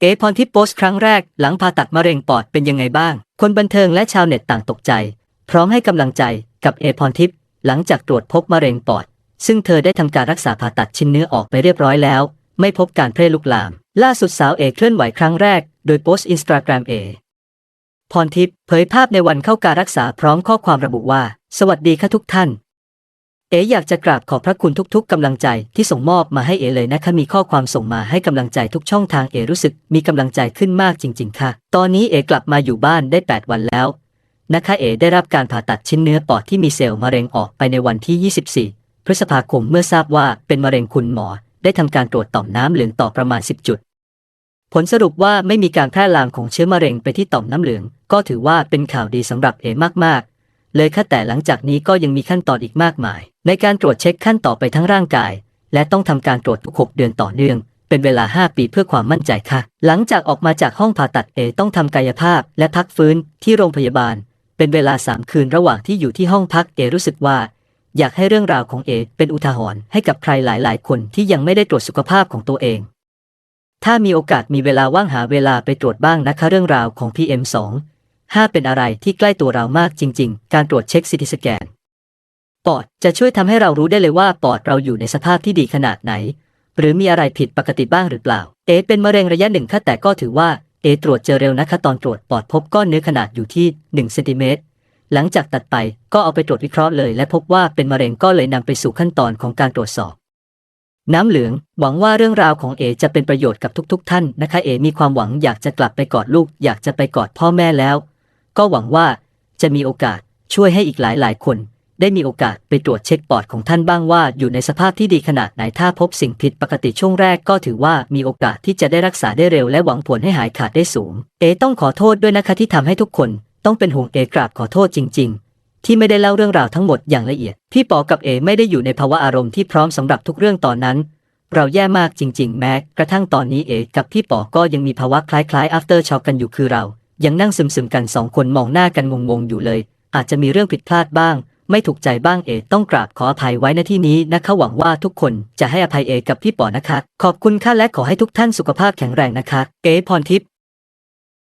เก๋พรทิพย์โพสต์ครั้งแรกหลังผ่าตัดมะเร็งปอดเป็นยังไงบ้าง คนบันเทิงและชาวเน็ตต่างตกใจ พร้อมให้กำลังใจกับเอพรทิพย์หลังจากตรวจพบมะเร็งปอด ซึ่งเธอได้ทำการรักษาผ่าตัดชิ้นเนื้อออกไปเรียบร้อยแล้ว ไม่พบการแพร่ลุกลาม ล่าสุดสาวเอเคลื่อนไหวครั้งแรกโดยโพสต์อินสตาแกรมเอพรทิพย์เผยภาพในวันเข้าการรักษาพร้อมข้อความระบุว่า สวัสดีค่ะทุกท่าน เอ๋อยากจะกราบขอบพระคุณทุกๆกำลังใจที่ส่งมอบมาให้เอ๋เลยนะคะมีข้อความส่งมาให้กำลังใจทุกช่องทางเอ๋รู้สึกมีกำลังใจขึ้นมากจริง ๆ ค่ะ ตอนนี้เอ๋กลับมาอยู่บ้านได้ 8 วันแล้ว นะคะเอ๋ได้รับการผ่าตัดชิ้นเนื้อปอดที่มีเซลล์มะเร็งออกไปในวันที่ 24 พฤษภาคมเมื่อทราบว่าเป็นมะเร็งคุณหมอ ได้ทำการตรวจต่อมน้ำเหลืองต่อประมาณ 10 จุด ผลสรุปว่าไม่มีการแพร่ลามของเชื้อมะเร็งไปที่ต่อมน้ำเหลือง ก็ถือว่าเป็นข่าวดีสำหรับเอ๋มากๆ เลยค่ะแต่หลังจากนี้ก็ยังมีขั้นตอนอีกมากมาย ในการตรวจเช็คขั้นต่อไปทั้งร่างกาย และต้องทำการตรวจทุก 6 เดือนต่อเนื่อง เป็นเวลา 5 ปีเพื่อความมั่นใจค่ะ หลังจากออกมาจากห้องผ่าตัดเอต้องทำกายภาพ และพักฟื้นที่โรงพยาบาล เป็นเวลา 3 คืนระหว่างที่อยู่ที่ห้องพักเอรู้สึกว่า อยากให้เรื่องราวของเอเป็นอุทาหรณ์ให้กับใครหลาย ๆ คนที่ยังไม่ได้ตรวจสุขภาพของตัวเองถ้ามีโอกาสมีเวลาว่างหาเวลาไปตรวจบ้างนะคะเรื่องราวของ PM 2 5 เป็นอะไรที่ใกล้ตัวเรามากจริง ๆ การตรวจเช็คซิติสแกนปอดจะช่วยทำให้เรารู้ได้เลยว่าปอดเราอยู่ในสภาพที่ดีขนาดไหน หรือมีอะไรผิดปกติบ้างหรือเปล่า เอเป็นมะเร็งระยะหนึ่งค่ะแต่ก็ถือว่าเอตรวจเจอเร็วนะคะตอนตรวจปอดพบก้อนเนื้อขนาดอยู่ที่1เซนติเมตรหลังจากตัดไปก็เอาไปตรวจวิเคราะห์เลย และพบว่าเป็นมะเร็งก็เลยนำไปสู่ขั้นตอนของการตรวจสอบ น้ำเหลือง หวังว่าเรื่องราวของเอจะเป็นประโยชน์กับทุก ๆ ท่านนะคะเอมีความหวังอยากจะกลับไปกอดลูก อยากจะไปกอดพ่อแม่แล้ว ก็หวังว่าจะมีโอกาสช่วยให้อีกหลายๆคน ได้มีโอกาสไปตรวจเช็คปอดของท่านบ้างว่า อยู่ในสภาพที่ดีขนาดไหนถ้าพบสิ่งผิดปกติช่วงแรกก็ถือว่ามีโอกาสที่จะได้รักษาได้เร็วและหวังผลให้หายขาดได้สูง เอต้องขอโทษด้วยนะคะที่ทำให้ทุกคนต้องเป็นห่วงเอกราบขอโทษจริง ๆที่ไม่ได้เล่าเรื่องราวทั้งหมดอย่างละเอียด พี่ปอกับเอไม่ได้อยู่ในภาวะอารมณ์ที่พร้อมสำหรับทุกเรื่องตอนนั้น เราแย่มากจริง ๆ แม้กระทั่งตอนนี้เอกับพี่ปอก็ยังมีภาวะคล้ายๆ after shock กันอยู่คือเรา ยังนั่งซึมๆกันสองคนมองหน้ากันงงๆอยู่เลย อาจจะมีเรื่องผิดพลาดบ้าง ไม่ถูกใจบ้างเอต้องกราบขออภัยไว้ณที่นี้นะคะหวังว่าทุกคนจะให้อภัยเอกับพี่ปอนะคะ ขอบคุณค่ะและขอให้ทุกท่านสุขภาพแข็งแรงนะคะเก๋พรทิพย์